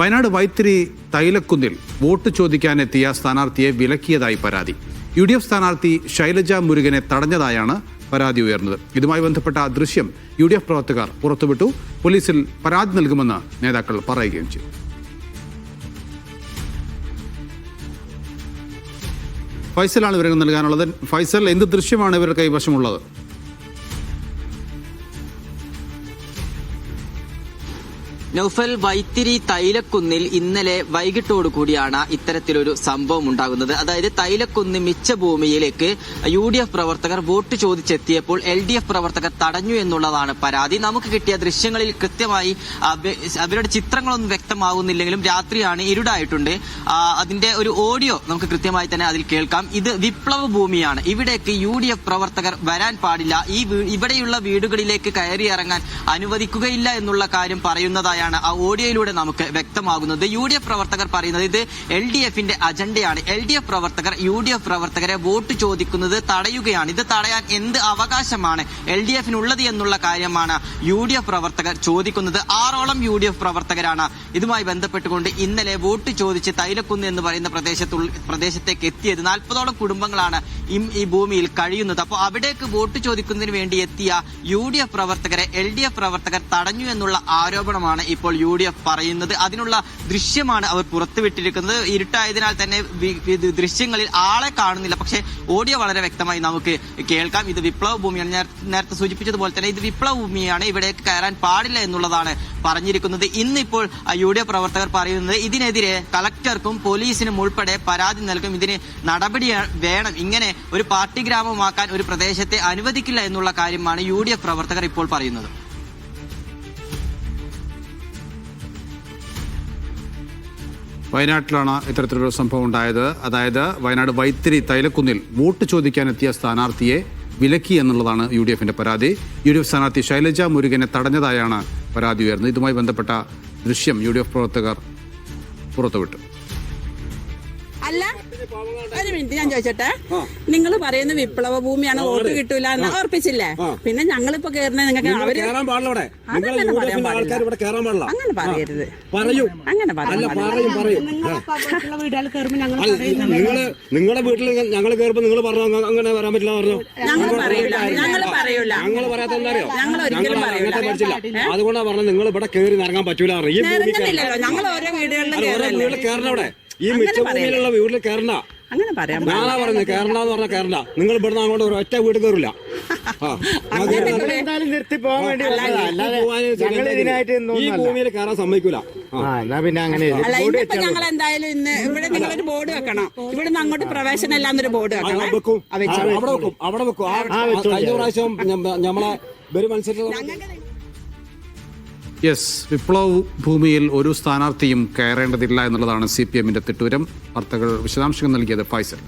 വയനാട് വൈത്തിരി തൈലക്കുന്നിൽ വോട്ട് ചോദിക്കാനെത്തിയ സ്ഥാനാർത്ഥിയെ വിലക്കിയതായി പരാതി. യു ഡി എഫ് സ്ഥാനാർത്ഥി ശൈലജ മുരുകനെ തടഞ്ഞതായാണ് പരാതി ഉയർന്നത്. ഇതുമായി ബന്ധപ്പെട്ട ദൃശ്യം യു ഡി എഫ് പ്രവർത്തകർ പുറത്തുവിട്ടു. പോലീസിൽ പരാതി നൽകുമെന്ന് നേതാക്കൾ പറയുകയും ചെയ്തു. ഫൈസലാണ് ഇവർക്ക് നൽകാനുള്ളത്. ഫൈസൽ എന്ത് ദൃശ്യമാണ് ഇവരുടെ കൈവശമുള്ളത്? നൗഫൽ വൈത്തിരി തൈലക്കുന്നിൽ ഇന്നലെ വൈകിട്ടോടു കൂടിയാണ് ഇത്തരത്തിലൊരു സംഭവം ഉണ്ടാകുന്നത്. അതായത് തൈലക്കുന്ന് മിച്ച ഭൂമിയിലേക്ക് യു ഡി എഫ് പ്രവർത്തകർ വോട്ട് ചോദിച്ചെത്തിയപ്പോൾ എൽ ഡി എഫ് പ്രവർത്തകർ തടഞ്ഞു എന്നുള്ളതാണ് പരാതി. നമുക്ക് കിട്ടിയ ദൃശ്യങ്ങളിൽ കൃത്യമായി അവരുടെ ചിത്രങ്ങളൊന്നും വ്യക്തമാകുന്നില്ലെങ്കിലും രാത്രിയാണ് ഇരുടായിട്ടുണ്ട്. അതിന്റെ ഒരു ഓഡിയോ നമുക്ക് കൃത്യമായി തന്നെ അതിൽ കേൾക്കാം. ഇത് വിപ്ലവ ഭൂമിയാണ്. ഇവിടേക്ക് യു ഡി എഫ് പ്രവർത്തകർ വരാൻ പാടില്ല. ഈ ഇവിടെയുള്ള വീടുകളിലേക്ക് കയറി ഇറങ്ങാൻ അനുവദിക്കുകയില്ല എന്നുള്ള കാര്യം പറയുന്നതായാണ് ആ ഓഡിയോയിലൂടെ നമുക്ക് വ്യക്തമാകുന്നത്. യു ഡി എഫ് പ്രവർത്തകർ പറയുന്നത് ഇത് എൽ ഡി എഫിന്റെ അജണ്ടയാണ്. എൽ ഡി എഫ് പ്രവർത്തകർ യു ഡി എഫ് പ്രവർത്തകരെ വോട്ട് ചോദിക്കുന്നത് തടയുകയാണ്. ഇത് തടയാൻ എന്ത് അവകാശമാണ്? എൽ ഡി എഫിനുള്ളത് എന്നുള്ള കാര്യമാണ് യു ഡി എഫ് പ്രവർത്തകർ ചോദിക്കുന്നത്. ആറോളം യു ഡി എഫ് പ്രവർത്തകരാണ് ഇതുമായി ബന്ധപ്പെട്ടുകൊണ്ട് ഇന്നലെ വോട്ട് ചോദിച്ച് തൈലക്കുന്ന് എന്ന് പറയുന്ന പ്രദേശത്തു പ്രദേശത്തേക്ക് എത്തിയത്. നാൽപ്പതോളം കുടുംബങ്ങളാണ് ഈ ഭൂമിയിൽ കഴിയുന്നത്. അപ്പോൾ അവിടേക്ക് വോട്ട് ചോദിക്കുന്നതിന് വേണ്ടി എത്തിയ യു ഡി എഫ് പ്രവർത്തകരെ എൽ ഡി എഫ് പ്രവർത്തകർ തടഞ്ഞു എന്നുള്ള ആരോപണമാണ് ഇപ്പോൾ യു ഡി എഫ് പറയുന്നത്. അതിനുള്ള ദൃശ്യമാണ് അവർ പുറത്തുവിട്ടിരിക്കുന്നത്. ഇരുട്ടായതിനാൽ തന്നെ ദൃശ്യങ്ങളിൽ ആളെ കാണുന്നില്ല. പക്ഷേ ഓഡിയോ വളരെ വ്യക്തമായി നമുക്ക് കേൾക്കാം. ഇത് വിപ്ലവ ഭൂമിയാണ്. ഞാൻ നേരത്തെ സൂചിപ്പിച്ചതുപോലെ തന്നെ ഇത് വിപ്ലവ ഭൂമിയാണ്. ഇവിടേക്ക് കയറാൻ പാടില്ല എന്നുള്ളതാണ് പറഞ്ഞിരിക്കുന്നത്. ഇന്നിപ്പോൾ യു ഡി എഫ് പ്രവർത്തകർ പറയുന്നത് ഇതിനെതിരെ കളക്ടർക്കും പോലീസിനും ഉൾപ്പെടെ പരാതി നൽകും. ഇതിന് നടപടി വേണം. ഇങ്ങനെ ഒരു പാർട്ടി ഗ്രാമമാക്കാൻ ഒരു പ്രദേശത്തെ അനുവദിക്കില്ല എന്നുള്ള കാര്യമാണ് യു പ്രവർത്തകർ ഇപ്പോൾ പറയുന്നത്. വയനാട്ടിലാണ് ഇത്തരത്തിലൊരു സംഭവം ഉണ്ടായത്. അതായത് വയനാട് വൈത്തിരി തൈലക്കുന്നിൽ വോട്ട് ചോദിക്കാനെത്തിയ സ്ഥാനാർത്ഥിയെ വിലക്കി എന്നുള്ളതാണ് യു ഡി എഫിന്റെ പരാതി. യു ഡി എഫ് സ്ഥാനാർത്ഥി ശൈലജ മുരുകനെ തടഞ്ഞതായാണ് പരാതി ഉയർന്നത്. ഇതുമായി ബന്ധപ്പെട്ട ദൃശ്യം യു ഡി എഫ് പ്രവർത്തകർ പുറത്തുവിട്ടു. അല്ല ഒരു മിനിറ്റ് ഞാൻ ചോദിച്ചോട്ടെ? നിങ്ങൾ പറയുന്ന വിപ്ലവ ഭൂമിയാണ് വോട്ട് കിട്ടൂല എന്ന് ഓർപ്പിച്ചില്ലേ പിന്നെ ഞങ്ങളിപ്പോ കേറുന്നത് നിങ്ങൾക്ക് നിങ്ങൾ അവർ ഡി പറയാൻ പാടില്ല. കേറാൻ പാടില്ല. അങ്ങനെ പറയരുത്. പറയൂ. അങ്ങനെ നിങ്ങളുടെ വീട്ടിൽ ഞങ്ങൾ കയറുമ്പോ നിങ്ങൾ പറഞ്ഞു? അങ്ങനെ വരാൻ പറ്റില്ല പറഞ്ഞു? ഞങ്ങൾ പറയൂല. ഞങ്ങൾ പറയൂല. ഞങ്ങൾ പറയാത്ത എന്താ അറിയോ? ഞങ്ങൾ. അങ്ങനത്തെ പഠിച്ചില്ല അതുകൊണ്ടാണ് പറഞ്ഞത് നിങ്ങൾ ഇവിടെ കയറി ഇറങ്ങാൻ പറ്റൂല ഇറങ്ങുന്നില്ലല്ലോ ഞങ്ങൾ ഓരോ വീടുകളിലും ഓരോ ഈ മിച്ചഭൂമിയിലുള്ള മിച്ച ഭൂമിയിലുള്ള വീട്ടിൽ കയറണ്ട അങ്ങനെ പറയാം ഞാനാ പറയുന്നത് കയറണ്ട എന്ന് പറഞ്ഞാൽ കയറണ്ട നിങ്ങൾ ഇവിടുന്ന് അങ്ങോട്ട് ഒരു ഒറ്റ വീട് കയറില്ല. ആ. എന്തായാലും നിർത്തി പോകാൻ വേണ്ടി വന്നതാ. അല്ലാതെ ഞങ്ങൾ ഇതിനായിട്ട് ഈ ഭൂമിയിൽ കയറാൻ സമ്മതിക്കൂല. ആ. ആ എന്നാ പിന്നെ അങ്ങനെ ഇരി. അല്ല ഇന്നിപ്പോ ഞങ്ങൾ എന്തായാലും ഇന്ന് ഇവിടെ നിങ്ങളൊരു ബോർഡ് വെക്കണം. ഇവിടുന്ന് അങ്ങോട്ട് പ്രവേശനം ഇല്ലാന്നൊരു ബോർഡ് ആ, വെക്കണം. വെക്കും. ആ, വെച്ചോ. ആ, അവിടെ വെക്കും. അവിടെ വെക്കും. കഴിഞ്ഞ പ്രാവശ്യം ഞമ്മളെ വരും ഞങ്ങൾക്ക് യെസ് വിപ്ലവ് ഭൂമിയിൽ ഒരു സ്ഥാനാർത്ഥിയും കയറേണ്ടതില്ല എന്നുള്ളതാണ് സി പി എമ്മിന്റെ തിട്ടൂരം. വാർത്തകൾ വിശദാംശങ്ങൾ നൽകിയത് ഫൈസൽ.